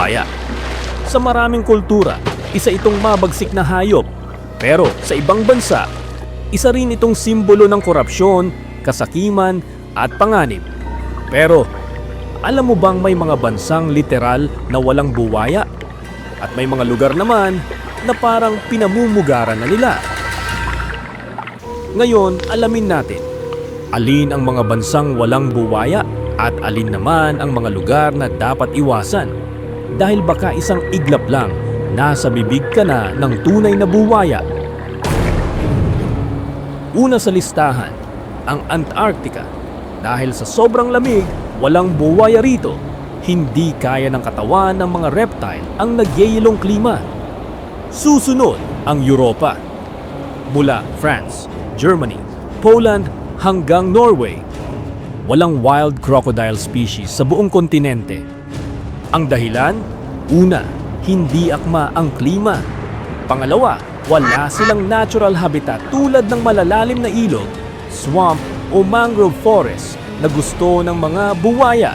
buwaya. Sa maraming kultura, isa itong mabagsik na hayop. Pero sa ibang bansa, isa rin itong simbolo ng korupsyon, kasakiman at panganib. Pero alam mo bang may mga bansang literal na walang buwaya? At may mga lugar naman na parang pinamumugaran na nila. Ngayon, alamin natin alin ang mga bansang walang buwaya at alin naman ang mga lugar na dapat iwasan dahil baka isang iglap lang nasa bibig ka na ng tunay na buwaya. Una sa listahan, ang Antarctica. Dahil sa sobrang lamig, walang buwaya rito. Hindi kaya ng katawan ng mga reptile ang nagyayelong klima. Susunod ang Europa. Mula France, Germany, Poland hanggang Norway. Walang wild crocodile species sa buong kontinente. Ang dahilan? Una, hindi akma ang klima. Pangalawa, wala silang natural habitat tulad ng malalalim na ilog, swamp o mangrove forest na gusto ng mga buwaya.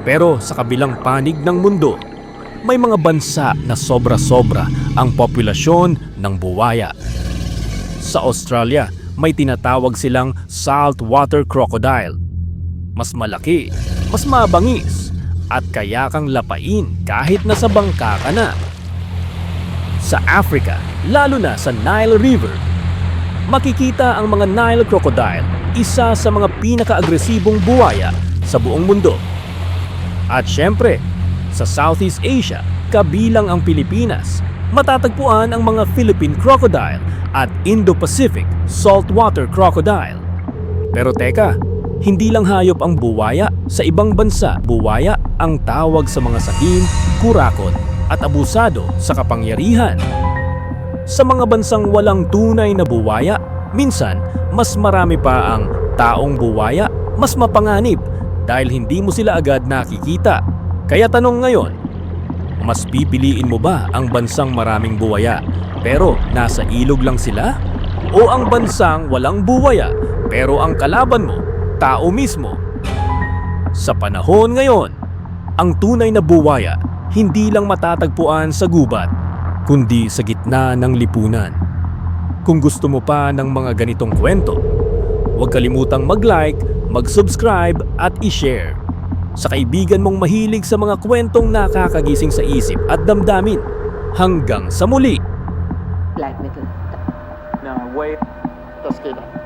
Pero sa kabilang panig ng mundo, may mga bansa na sobra-sobra ang populasyon ng buwaya. Sa Australia, may tinatawag silang saltwater crocodile. Mas malaki, mas mabangis, at kaya kang lapain kahit nasa bangka ka na. Sa Africa, lalo na sa Nile River, makikita ang mga Nile crocodile, isa sa mga pinaka-agresibong buwaya sa buong mundo. At syempre, sa Southeast Asia, kabilang ang Pilipinas, matatagpuan ang mga Philippine crocodile at Indo-Pacific saltwater crocodile. Pero teka, hindi lang hayop ang buwaya, sa ibang bansa, buwaya ang tawag sa mga sakim, kurakot at abusado sa kapangyarihan. Sa mga bansang walang tunay na buwaya, minsan mas marami pa ang taong buwaya, mas mapanganib dahil hindi mo sila agad nakikita. Kaya tanong ngayon, mas pipiliin mo ba ang bansang maraming buwaya pero nasa ilog lang sila? O ang bansang walang buwaya pero ang kalaban mo, tao mismo? Sa panahon ngayon, ang tunay na buwaya hindi lang matatagpuan sa gubat, kundi sa gitna ng lipunan. Kung gusto mo pa ng mga ganitong kwento, huwag kalimutang mag-like, mag-subscribe at i-share. Sa kaibigan mong mahilig sa mga kwentong nakakagising sa isip at damdamin. Hanggang sa muli! Black metal. Now wait. Let's get up.